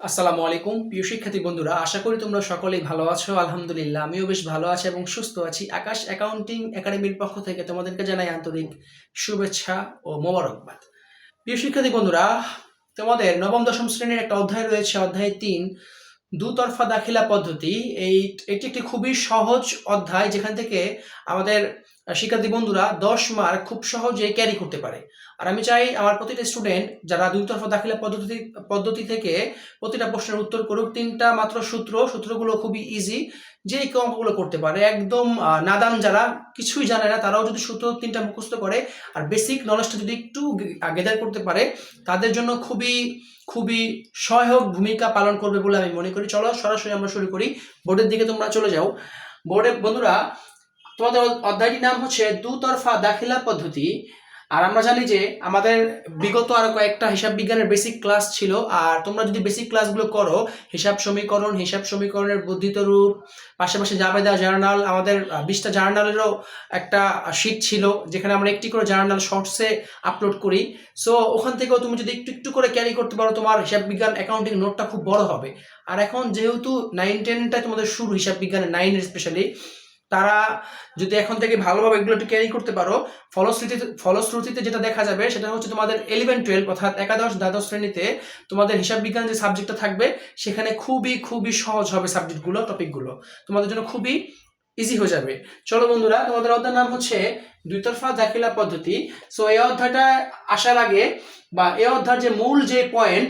আসসালামু আলাইকুম, প্রিয় শিক্ষার্থী বন্ধুরা। আশা করি তোমরা সকলেই ভালো আছো। আলহামদুলিল্লাহ, আমিও বেশ ভালো আছি এবং সুস্থ আছি। আকাশ অ্যাকাউন্টিং একাডেমির পক্ষ থেকে তোমাদেরকে জানাই আন্তরিক শুভেচ্ছা ও মোবারকবাদ। প্রিয় শিক্ষার্থী বন্ধুরা, তোমাদের নবম, দশম শ্রেণির একটা অধ্যায় রয়েছে, অধ্যায় তিন, দুতরফা দাখিলা পদ্ধতি। এই, এটি একটি খুবই সহজ অধ্যায়, যেখান থেকে আমাদের শিক্ষার্থী বন্ধুরা, দশ মার্ক খুব সহজে ক্যারি করতে পারে। আর আমি চাই আমার প্রতিটা স্টুডেন্ট যারা দুতরফা দাখিলা পদ্ধতি পদ্ধতি থেকে প্রতিটা প্রশ্নের উত্তর করুক, তিনটা মাত্র সূত্র, সূত্রগুলো খুবই ইজি যে এই অঙ্কগুলো করতে পারে। একদম নাদান যারা কিছুই জানে না, তারাও যদি সূত্র তিনটা মুখস্থ করে, আর বেসিক নলেজটা যদি একটু গেদার করতে পারে, তাদের জন্য খুবই খুবই সহায়ক ভূমিকা পালন করবে বলে আমি মনে করি। চলো সরাসরি আমরা শুরু করি। বোর্ডের দিকে তোমরা চলে যাও। বোর্ডে, বন্ধুরা তোমাদের অধ্যায়টির নাম হচ্ছে দুতরফা দাখিলা পদ্ধতি। আর আমরা জানি যে আমাদের বিগত আরও কয়েকটা হিসাব বিজ্ঞানের বেসিক ক্লাস ছিল, আর তোমরা যদি বেসিক ক্লাসগুলো করো, হিসাব সমীকরণ, হিসাব সমীকরণের বর্ধিত রূপ, পাশাপাশি জাবেদা জার্নাল আমাদের বিশটা জার্নালেরও একটা শীট ছিল, যেখানে আমরা একটি করে জার্নাল শর্টসে আপলোড করি। সো ওখান থেকেও তুমি যদি একটু একটু করে ক্যারি করতে পারো, তোমার হিসাব বিজ্ঞান অ্যাকাউন্টিং নোটটা খুব বড় হবে। আর এখন যেহেতু নাইন টেনটা তোমাদের শুরু হিসাব বিজ্ঞানের নাইনের স্পেশালি তারা যদি এখন থেকে ভালোভাবে এগুলো একটু ক্যারি করতে পারো, ফলশ্রুতিতে ফলশ্রুতিতে যেটা দেখা যাবে সেটা হচ্ছে তোমাদের ইলেভেন টুয়েলভ অর্থাৎ একাদশ, দ্বাদশ শ্রেণীতে তোমাদের হিসাব বিজ্ঞান যে সাবজেক্টটা থাকবে, সেখানে খুবই খুবই সহজ হবে সাবজেক্টগুলো টপিকগুলো তোমাদের জন্য খুবই ইজি হয়ে যাবে। চলো বন্ধুরা, তোমাদের অধ্যায়ের নাম হচ্ছে দুইতরফা দাখিলা পদ্ধতি। সো এই অধ্যায়টা আসার আগে বা এই অধ্যায়ের যে মূল যে পয়েন্ট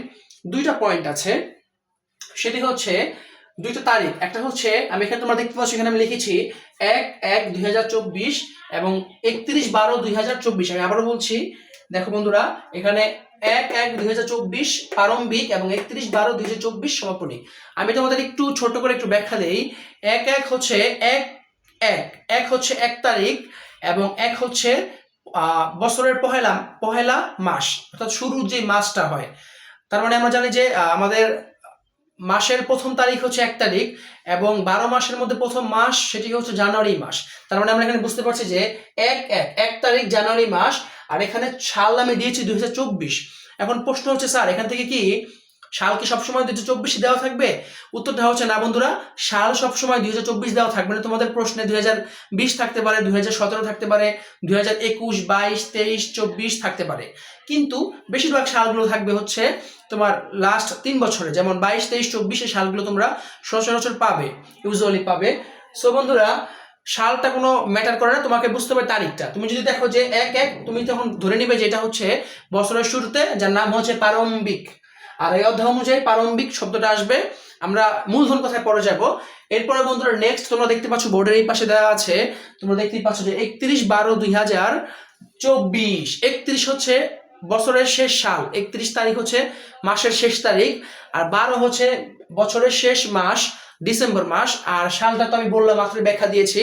দুইটা পয়েন্ট আছে, সেটি হচ্ছে দুইটা তারিখ। একটা হচ্ছে, আমি এখানে তোমরা দেখতে পাচ্ছ, এখানে আমি লিখেছি এক এক দুই এবং একত্রিশ বারো দুই আমি আবারও বলছি, দেখো বন্ধুরা, এখানে এক এক দুই হাজার চব্বিশ প্রারম্ভিক এবং একত্রিশ বারো দুই হাজার চব্বিশ সমাপনী। আমি তোমাদের একটু ছোট করে একটু ব্যাখ্যা দেই। এক এক হচ্ছে এক এক। এক হচ্ছে এক তারিখ এবং এক হচ্ছে বছরের পহেলা পহেলা মাস। অর্থাৎ শুরুর যে মাসটা হয়। তার মানে আমরা জানি যে আমাদের মাসের প্রথম তারিখ হচ্ছে এক তারিখ এবং বারো মাসের মধ্যে প্রথম মাস সেটি হচ্ছে জানুয়ারি মাস। তার মানে আমরা এখানে বুঝতে পারছি যে এক এক এক তারিখ জানুয়ারি মাস, আর এখানে সাল আমি দিয়েছি দুই হাজার চব্বিশ। এখন প্রশ্ন হচ্ছে, স্যার, এখান থেকে কি সাল কি সবসময় দুই হাজার চব্বিশে দেওয়া থাকবে? উত্তরটা হচ্ছে না বন্ধুরা সাল সবসময় দুই হাজার চব্বিশ দেওয়া থাকবে না। তোমাদের প্রশ্নে দুই হাজার বিশ থাকতে পারে দুই হাজার সতেরো থাকতে পারে দুই হাজার একুশ, বাইশ, তেইশ, চব্বিশ থাকতে পারে। কিন্তু বেশিরভাগ সালগুলো থাকবে হচ্ছে তোমার লাস্ট তিন বছরে। যেমন বাইশ, তেইশ, চব্বিশে সালগুলো তোমরা সচরাচর পাবে ইউজুয়ালি পাবে। সো বন্ধুরা সালটা কোনো ম্যাটার করে না, তোমাকে বুঝতে হবে তারিখটা। তুমি যদি দেখো যে এক এক, তুমি তখন ধরে নিবে যে এটা হচ্ছে বছরের শুরুতে, যার নাম হচ্ছে প্রারম্ভিক। আর এই অধ্যায় অনুযায়ী প্রারম্ভিক শব্দটা আসবে। আমরা মূলধন কথায় পরে যাব। এরপরে বন্ধুরা নেক্সট তোমরা দেখতে পাচ্ছ বোর্ডের এই পাশে দেওয়া আছে। তোমরা দেখতেই পাচ্ছ যে একত্রিশ বারো দুই হাজার চব্বিশ। একত্রিশ হচ্ছে বছরের শেষ সাল। একত্রিশ তারিখ হচ্ছে মাসের শেষ তারিখ। আর বারো হচ্ছে বছরের শেষ মাস, ডিসেম্বর মাস। আর সালটা তো আমি বললাম মাত্র ব্যাখ্যা দিয়েছি,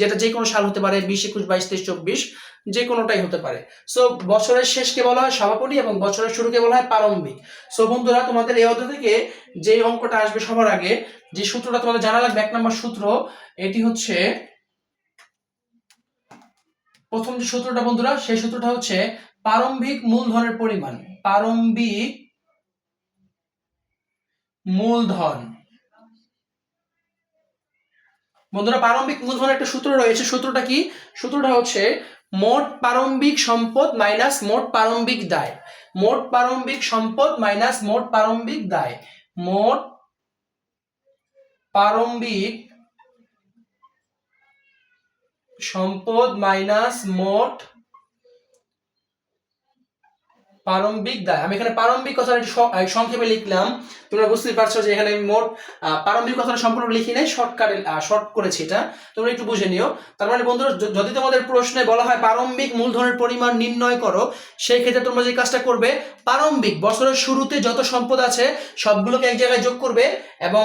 যেটা যে কোনো সাল হতে পারে, বিশ, একুশ, বাইশ, তেইশ, চব্বিশ। যে কোনোটাই হতে পারে। সো বছরের শেষকে বলা হয় সমাপনী এবং বছরের শুরুকে বলা হয় প্রারম্ভিক। সো বন্ধুরা, তোমাদের এই অধ্যায় থেকে যে অঙ্কটা আসবে সবার আগে, যে সূত্রটা তোমাদের জানা লাগবে, এক নম্বর সূত্র, এটি হচ্ছে প্রথম যে সূত্রটা বন্ধুরা, সেই সূত্রটা হচ্ছে প্রারম্ভিক মূলধনের পরিমাণ। প্রারম্ভিক মূলধন। বন্ধুরা, প্রারম্ভিক মূলধনের একটা সূত্র রয়েছে। সূত্রটা কি? সূত্রটা হচ্ছে মোট প্রারম্ভিক সম্পদ মাইনাস মোট প্রারম্ভিক দায়। মোট প্রারম্ভিক সম্পদ মাইনাস মোট প্রারম্ভিক দায়। মোট প্রারম্ভিক সম্পদ মাইনাস মোট প্রারম্ভিক দায় আমি এখানে প্রারম্ভিক কথাটা একটু সংক্ষেপে লিখলাম। তোমরা বুঝতে পারছ যে এখানে আমি মোট প্রারম্ভিক কথাটা সম্পূর্ণ লিখি নাই, শর্টকাটে শর্ট করেছি এটা। তোমরা একটু বুঝে নিও। তার মানে বন্ধুরা যদি তোমাদের প্রশ্নে বলা হয় প্রারম্ভিক মূলধনের পরিমাণ নির্ণয় করো সেই ক্ষেত্রে তোমরা যে কাজটা করবে প্রারম্ভিক বছরের শুরুতে যত সম্পদ আছে, সবগুলোকে এক জায়গায় যোগ করবে এবং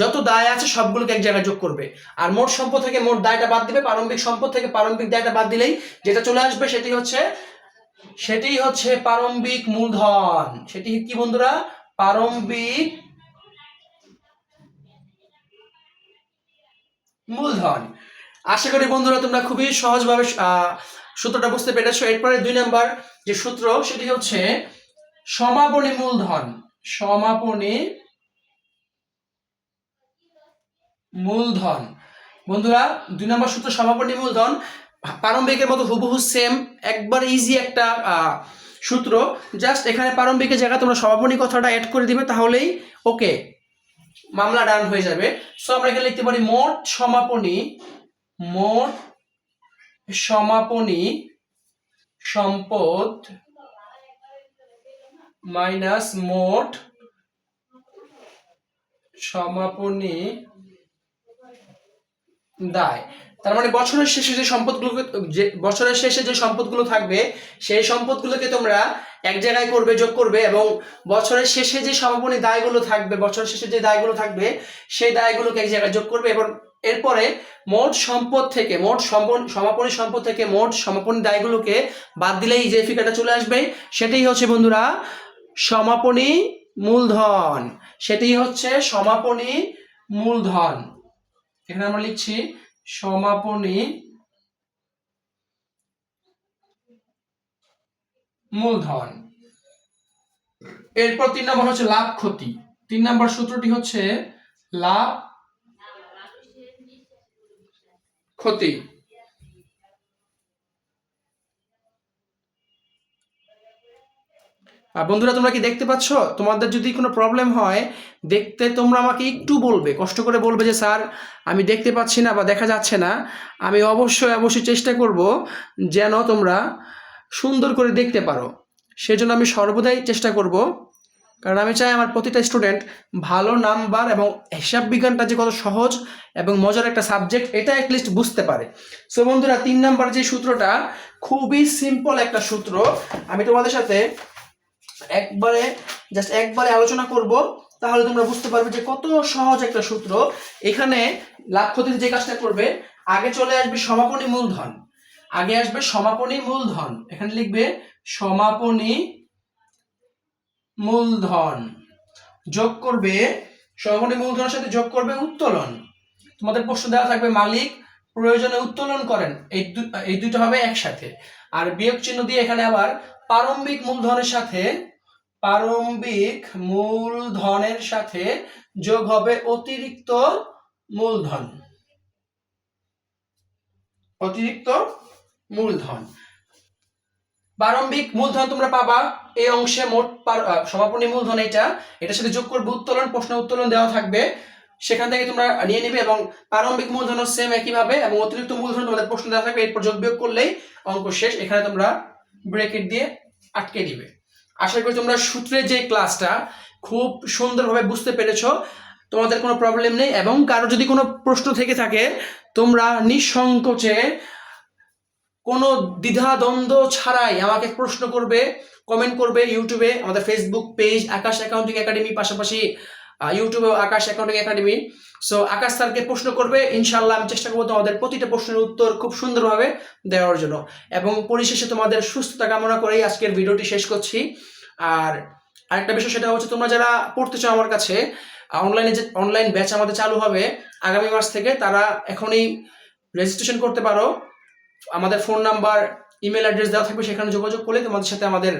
যত দায় আছে, সবগুলোকে এক জায়গায় যোগ করবে। আর মোট সম্পদ থেকে মোট দায়টা বাদ দিবে প্রারম্ভিক সম্পদ থেকে প্রারম্ভিক দায়টা বাদ দিলেই যেটা চলে আসবে সেটি হচ্ছে সেটি হচ্ছে প্রারম্ভিক মূলধন। সেটি কি বন্ধুরা? প্রারম্ভিক মূলধন। আশা করি বন্ধুরা তোমরা খুবই সহজভাবে সূত্রটা বুঝতে পেরেছ। এরপরে দুই নাম্বার যে সূত্র, সেটি হচ্ছে সমাপনী মূলধন। সমাপনী মূলধন। বন্ধুরা, দুই নম্বর সূত্র সমাপনী মূলধন। প্রারম্ভিকের মতো হুবহু সেম একবার ইজি একটা সূত্র। জাস্ট এখানে প্রারম্ভিকের জায়গায় তোমরা সমাপনী কথাটা অ্যাড করে দিবে, তাহলেই ওকে মামলা ডান হয়ে যাবে। সো আমরা এখানে লিখতে পারি, মোট সমাপনী মোট সমাপনী সম্পদ মাইনাস মোট সমাপনী দায়। তার মানে বছরের শেষে যে সম্পদগুলোকে, যে বছরের শেষে যে সম্পদগুলো থাকবে, সেই সম্পদগুলোকে তোমরা এক জায়গায় করবে, যোগ করবে এবং বছরের শেষে যে সমাপনী দায়গুলো থাকবে, বছরের শেষে যে দায়গুলো থাকবে, সেই দায়গুলোকে এক জায়গায় যোগ করবে এবং এরপরে মোট সম্পদ থেকে, মোট সমাপনী সম্পদ থেকে মোট সমাপনী দায়গুলোকে বাদ দিলেই যে ফিগারটা চলে আসবে, সেটাই হচ্ছে বন্ধুরা সমাপনী মূলধন। সেটাই হচ্ছে সমাপনী মূলধন। এখানে আমরা লিখছি সমাপনী মূলধন। এরপর তিন নম্বর হচ্ছে লাভ ক্ষতি। তিন নম্বর সূত্রটি হচ্ছে লাভ ক্ষতি। বন্ধুরা, তোমরা কি দেখতে পাচ্ছ? তোমাদের যদি কোনো প্রবলেম হয়, দেখতে তোমরা আমাকে একটু বলবে, কষ্ট করে বলবে যে, স্যার, আমি দেখতে পাচ্ছি না বা দেখা যাচ্ছে না। আমি অবশ্যই অবশ্যই চেষ্টা করব যেন তোমরা সুন্দর করে দেখতে পারো। সেজন্য আমি সর্বদাই চেষ্টা করব, কারণ আমি চাই আমার প্রতিটা স্টুডেন্ট ভালো নাম্বার এবং হিসাব বিজ্ঞানটা যে কত সহজ এবং মজার একটা সাবজেক্ট এটা অ্যাটলিস্ট বুঝতে পারে। সো বন্ধুরা, তিন নাম্বার যে সূত্রটা, খুবই সিম্পল একটা সূত্র। আমি তোমাদের সাথে একবারে জাস্ট একবারে আলোচনা করব, তাহলে তোমরা বুঝতে পারবে যে কত সহজ একটা সূত্র। এখানে লাভ ক্ষতির যে কাজটা করবে, আগে চলে আসবে সমাপনী মূলধন। আগে আসবে সমাপনী মূলধন। এখানে লিখবে, সমাপনী মূলধন। যোগ করবে, সমাপনী মূলধনের সাথে যোগ করবে উত্তোলন। তোমাদের প্রশ্ন দেওয়া থাকবে, মালিক প্রয়োজনে উত্তোলন করেন। এই এই দুটো হবে একসাথে। আর বিয়োগ চিহ্ন দিয়ে এখানে আবার প্রারম্ভিক মূলধনের সাথে প্রারম্ভিক মূলধনের সাথে যোগ হবে অতিরিক্ত মূলধন। অতিরিক্ত মূলধন। প্রারম্ভিক মূলধন তোমরা পাবা এই অংশে মোট সমাপনী মূলধন এটা এটার সাথে যোগ করবে উত্তোলন, প্রশ্ন উত্তোলন দেওয়া থাকবে। সেখান থেকে তোমরা নিয়ে নিবে এবং প্রারম্ভিক মূলধন সেম একইভাবে এবং অতিরিক্ত মূলধন তোমাদের প্রশ্ন দেওয়া থাকবে, এরপর যোগ বিয়োগ করলেই অঙ্ক শেষ। এখানে তোমরা ব্রেকেট দিয়ে আটকে দিবে আশা করি তোমরা সূত্রের যে ক্লাসটা খুব সুন্দরভাবে বুঝতে পেরেছ, তোমাদের কোনো প্রবলেম নেই এবং কারও যদি কোনো প্রশ্ন থেকে থাকে, তোমরা নিঃসংকোচে কোনো দ্বিধাদ্বন্দ্ব ছাড়াই আমাকে প্রশ্ন করবে কমেন্ট করবে ইউটিউবে আমাদের Facebook page Akash accounting academy পাশাপাশি ইউটিউবে Akash accounting academy so Akash স্যারকে প্রশ্ন করবে ইনশাল্লাহ আমি চেষ্টা করব তোমাদের প্রতিটা প্রশ্নের উত্তর খুব সুন্দরভাবে দেওয়ার জন্য। এবং পরিশেষে তোমাদের সুস্থতা কামনা করেই আজকের ভিডিওটি শেষ করছি। আর আরেকটা বিষয় সেটা হচ্ছে, তোমরা যারা পড়তে চাও আমার কাছে অনলাইনে যে অনলাইন ব্যাচ আমাদের চালু হবে আগামী মাস থেকে, তারা এখনই রেজিস্ট্রেশন করতে পারো। আমাদের ফোন নাম্বার ইমেল অ্যাড্রেস দেওয়া থাকবে, সেখানে যোগাযোগ করলে তোমাদের সাথে আমাদের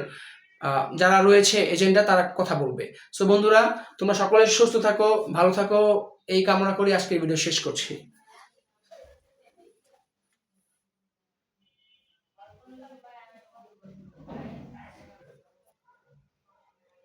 যারা রয়েছে এজেন্ডা তারা কথা বলবে। সো বন্ধুরা, তোমরা সকলে সুস্থ থাকো, ভালো থাকো, এই কামনা করি আজকের ভিডিও শেষ করছি।